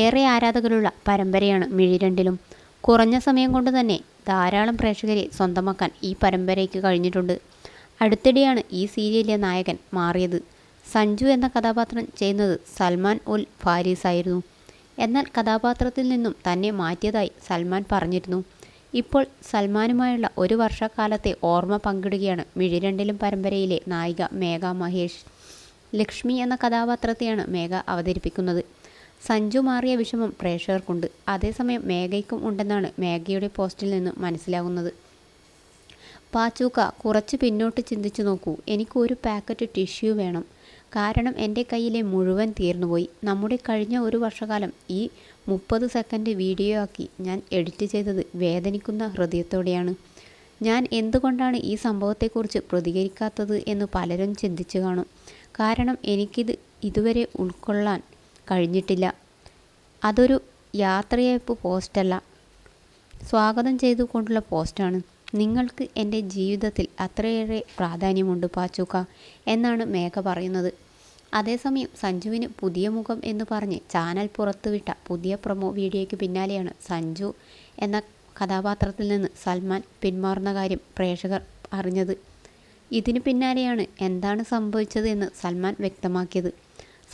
ഏറെ ആരാധകരുള്ള പരമ്പരയാണ് മിഴിരണ്ടിലും. കുറഞ്ഞ സമയം കൊണ്ട് തന്നെ ധാരാളം പ്രേക്ഷകരെ സ്വന്തമാക്കാൻ ഈ പരമ്പരയ്ക്ക് കഴിഞ്ഞിട്ടുണ്ട്. അടുത്തിടെയാണ് ഈ സീരിയലിലെ നായകൻ മാറിയത്. സഞ്ജു എന്ന കഥാപാത്രം ചെയ്യുന്നത് സൽമാൻ ഉൽ ഫാരിസ് ആയിരുന്നു. എന്നാൽ കഥാപാത്രത്തിൽ നിന്നും തന്നെ മാറ്റിയതായി സൽമാൻ പറഞ്ഞിരുന്നു. ഇപ്പോൾ സൽമാനുമായുള്ള ഒരു വർഷക്കാലത്തെ ഓർമ്മ പങ്കിടുകയാണ് മിഴിരണ്ടിലും പരമ്പരയിലെ നായിക മേഘ മഹേഷ്. ലക്ഷ്മി എന്ന കഥാപാത്രത്തെയാണ് മേഘ അവതരിപ്പിക്കുന്നത്. സഞ്ജു മാറിയ വിഷമം പ്രേക്ഷകർക്കുണ്ട്. അതേസമയം മേഘയ്ക്കും ഉണ്ടെന്നാണ് മേഘയുടെ പോസ്റ്റിൽ നിന്ന് മനസ്സിലാകുന്നത്. പാച്ചൂക്ക കുറച്ച് പിന്നോട്ട് ചിന്തിച്ചു നോക്കൂ. എനിക്ക് ഒരു പാക്കറ്റ് ടിഷ്യൂ വേണം. കാരണം എന്റെ കയ്യിലെ മുഴുവൻ തീർന്നുപോയി. നമ്മുടെ കഴിഞ്ഞ ഒരു വർഷകാലം ഈ മുപ്പത് സെക്കൻഡ് വീഡിയോ ആക്കി ഞാൻ എഡിറ്റ് ചെയ്തത് വേദനിക്കുന്ന ഹൃദയത്തോടെയാണ്. ഞാൻ എന്തുകൊണ്ടാണ് ഈ സംഭവത്തെക്കുറിച്ച് പ്രതികരിക്കാത്തത് എന്ന് പലരും ചിന്തിച്ചു കാണും. കാരണം എനിക്കിത് ഇതുവരെ ഉൾക്കൊള്ളാൻ കഴിഞ്ഞിട്ടില്ല. അതൊരു യാത്രയയപ്പ് പോസ്റ്റല്ല. സ്വാഗതം ചെയ്തുകൊണ്ടുള്ള പോസ്റ്റാണ്. നിങ്ങൾക്ക് എന്റെ ജീവിതത്തിൽ അത്രയേറെ പ്രാധാന്യമുണ്ട് പാച്ചൂക്ക എന്നാണ് മേഘ പറയുന്നത്. അതേസമയം സഞ്ജുവിന് പുതിയ മുഖം എന്ന് പറഞ്ഞ് ചാനൽ പുറത്തുവിട്ട പുതിയ പ്രൊമോ വീഡിയോയ്ക്ക് പിന്നാലെയാണ് സഞ്ജു എന്ന കഥാപാത്രത്തിൽ നിന്ന് സൽമാൻ പിന്മാറുന്ന കാര്യം പ്രേക്ഷകർ അറിഞ്ഞത്. ഇതിന് പിന്നാലെയാണ് എന്താണ് സംഭവിച്ചത് എന്ന് സൽമാൻ വ്യക്തമാക്കിയത്.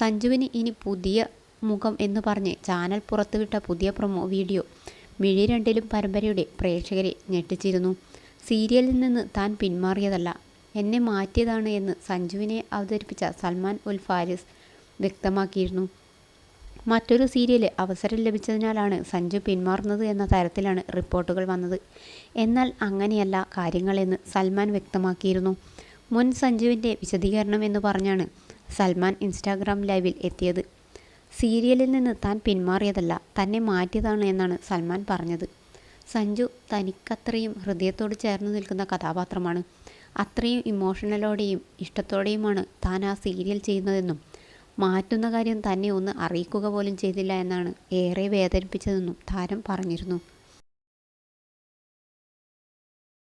സഞ്ജുവിന് ഇനി പുതിയ മുഖം എന്ന് പറഞ്ഞ് ചാനൽ പുറത്തുവിട്ട പുതിയ പ്രൊമോ വീഡിയോ മിഴി രണ്ടിലും പരമ്പരയുടെ പ്രേക്ഷകരെ ഞെട്ടിച്ചിരുന്നു. സീരിയലിൽ നിന്ന് താൻ പിന്മാറിയതല്ല എന്നെ മാറ്റിയതാണ് എന്ന് സഞ്ജുവിനെ അവതരിപ്പിച്ച സൽമാൻ ഉൽ ഫാരിസ് വ്യക്തമാക്കിയിരുന്നു. മറ്റൊരു സീരിയൽ അവസരം ലഭിച്ചതിനാലാണ് സഞ്ജു പിന്മാറുന്നത് എന്ന തരത്തിലാണ് റിപ്പോർട്ടുകൾ വന്നത്. എന്നാൽ അങ്ങനെയല്ല കാര്യങ്ങളെന്ന് സൽമാൻ വ്യക്തമാക്കിയിരുന്നു. മുൻ സഞ്ജുവിന്റെ വിശദീകരണം എന്ന് പറഞ്ഞാണ് സൽമാൻ ഇൻസ്റ്റാഗ്രാം ലൈവിൽ എത്തിയത്. സീരിയലിൽ നിന്ന് താൻ പിന്മാറിയതല്ല തന്നെ മാറ്റിയതാണ് എന്നാണ് സൽമാൻ പറഞ്ഞത്. സഞ്ജു തനിക്കത്രയും ഹൃദയത്തോട് ചേർന്ന് നിൽക്കുന്ന കഥാപാത്രമാണ്. അത്രയും ഇമോഷണലോടെയും ഇഷ്ടത്തോടെയുമാണ് താൻ ആ സീരിയൽ ചെയ്യുന്നതെന്നും മാറ്റുന്ന കാര്യം തന്നെ ഒന്ന് അറിയിക്കുക പോലും ചെയ്തില്ല എന്നാണ് ഏറെ വേദനിപ്പിച്ചതെന്നും താരം പറഞ്ഞിരുന്നു.